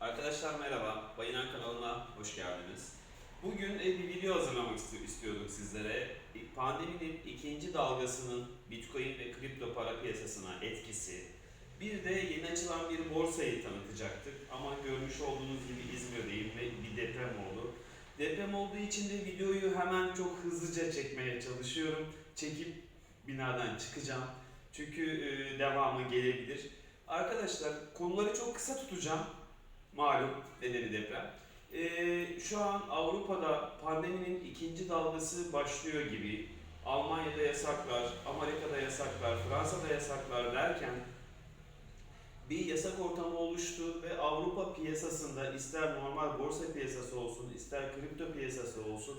Arkadaşlar merhaba, Bayınan kanalına hoş geldiniz. Bugün e, bir video hazırlamak isti- istiyorduk sizlere. Pandeminin ikinci dalgasının Bitcoin ve kripto para piyasasına etkisi, bir de yeni açılan bir borsayı tanıtacaktık. Ama görmüş olduğunuz gibi İzmir'deyim ve bir deprem oldu. Deprem olduğu için de videoyu hemen çok hızlıca çekmeye çalışıyorum. Çekip binadan çıkacağım. Çünkü e, devamı gelebilir. Arkadaşlar konuları çok kısa tutacağım. Malum nedeni deprem. Ee, şu an Avrupa'da pandeminin ikinci dalgası başlıyor gibi. Almanya'da yasaklar, Amerika'da yasaklar, Fransa'da yasaklar derken bir yasak ortamı oluştu ve Avrupa piyasasında ister normal borsa piyasası olsun, ister kripto piyasası olsun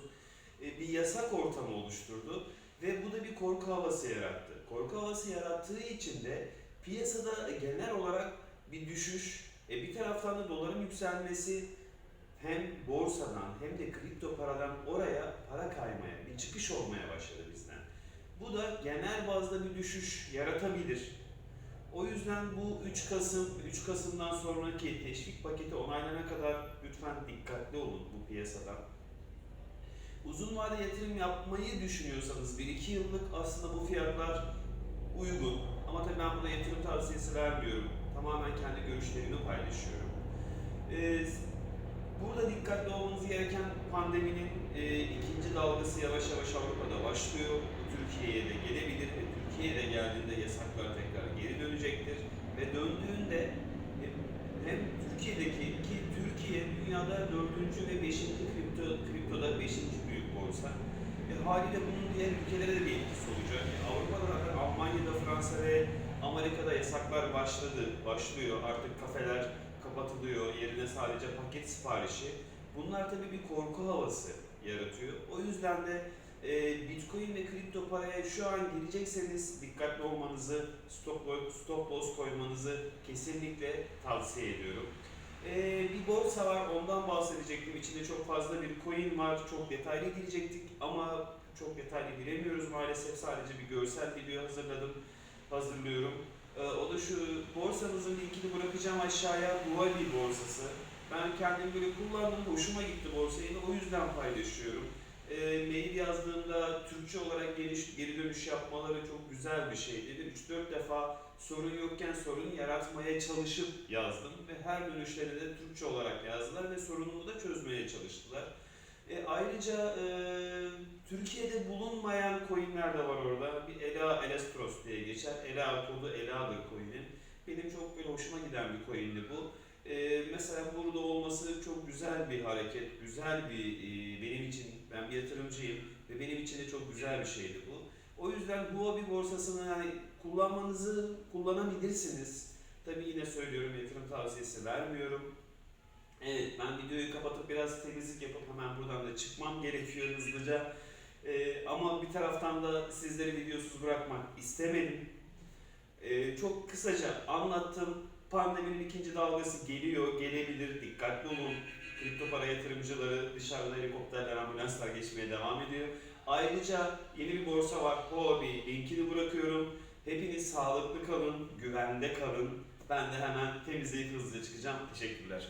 e, bir yasak ortamı oluşturdu ve bu da bir korku havası yarattı. Korku havası yarattığı için de piyasada genel olarak bir düşüş, e bir taraftan da doların yükselmesi hem borsadan hem de kripto paradan oraya para kaymaya, bir çıkış olmaya başladı bizden. Bu da genel bazda bir düşüş yaratabilir. O yüzden bu 3 Kasım, 3 Kasım'dan sonraki teşvik paketi onaylanana kadar lütfen dikkatli olun bu piyasadan. Uzun vade yatırım yapmayı düşünüyorsanız 1-2 yıllık aslında bu fiyatlar uygun. Ama tabii ben burada yatırım tavsiyesi vermiyorum. Tamamen kendi görüşlerimi paylaşıyorum. Ee, burada dikkatli olmanız gereken pandeminin e, ikinci dalgası yavaş yavaş Avrupa'da başlıyor. Bu Türkiye'ye de gelebilir ve Türkiye'ye de geldiğinde yasaklar tekrar geri dönecektir. Ve döndüğünde e, hem Türkiye'deki ki Türkiye dünyada dördüncü ve beşinci kripto, kriptoda beşinci büyük borsa. E, haliyle bunun diğer ülkelere de bir etkisi olacak. E, Avrupa'da, Almanya'da, Fransa ve Amerika'da yasaklar başladı, başlıyor. Artık kafeler kapatılıyor, yerine sadece paket siparişi. Bunlar tabii bir korku havası yaratıyor. O yüzden de e, Bitcoin ve kripto paraya şu an girecekseniz dikkatli olmanızı, stop, stop loss koymanızı kesinlikle tavsiye ediyorum. E, bir borsa var, ondan bahsedecektim. İçinde çok fazla bir coin var, çok detaylı girecektik ama çok detaylı giremiyoruz maalesef. Sadece bir görsel video hazırladım, hazırlıyorum. Ee, o da şu, borsamızın linkini bırakacağım aşağıya, Huali borsası. Ben kendim böyle kullandım, hoşuma gitti borsayı ve o yüzden paylaşıyorum. E, mail yazdığımda Türkçe olarak geniş, geri dönüş yapmaları çok güzel bir şeydi. 3-4 defa sorun yokken sorun yaratmaya çalışıp yazdım ve her dönüşlerinde de Türkçe olarak yazdılar ve sorunumu da çözmeye çalıştılar. E, ayrıca e, Türkiye'de bulunmayan coinler de var orada. Bir Ela Elastros diye geçer. Ela kodu Ela'dır coin'in. Benim çok böyle hoşuma giden bir coin'di bu. E, mesela burada olması çok güzel bir hareket, güzel bir e, benim için, ben bir yatırımcıyım ve benim için de çok güzel bir şeydi bu. O yüzden Huobi borsasını yani kullanmanızı kullanabilirsiniz. Tabii yine söylüyorum yatırım tavsiyesi vermiyorum. Evet ben videoyu kapatıp biraz temizlik yapıp hemen buradan da çıkmam gerekiyor hızlıca. Ee, ama bir taraftan da sizleri videosuz bırakmak istemedim. Ee, çok kısaca anlattım. Pandeminin ikinci dalgası geliyor, gelebilir. Dikkatli olun. Kripto para yatırımcıları dışarıda helikopterler, ambulanslar geçmeye devam ediyor. Ayrıca yeni bir borsa var. Huobi. Linkini bırakıyorum. Hepiniz sağlıklı kalın, güvende kalın. Ben de hemen temizleyip hızlıca çıkacağım. Teşekkürler.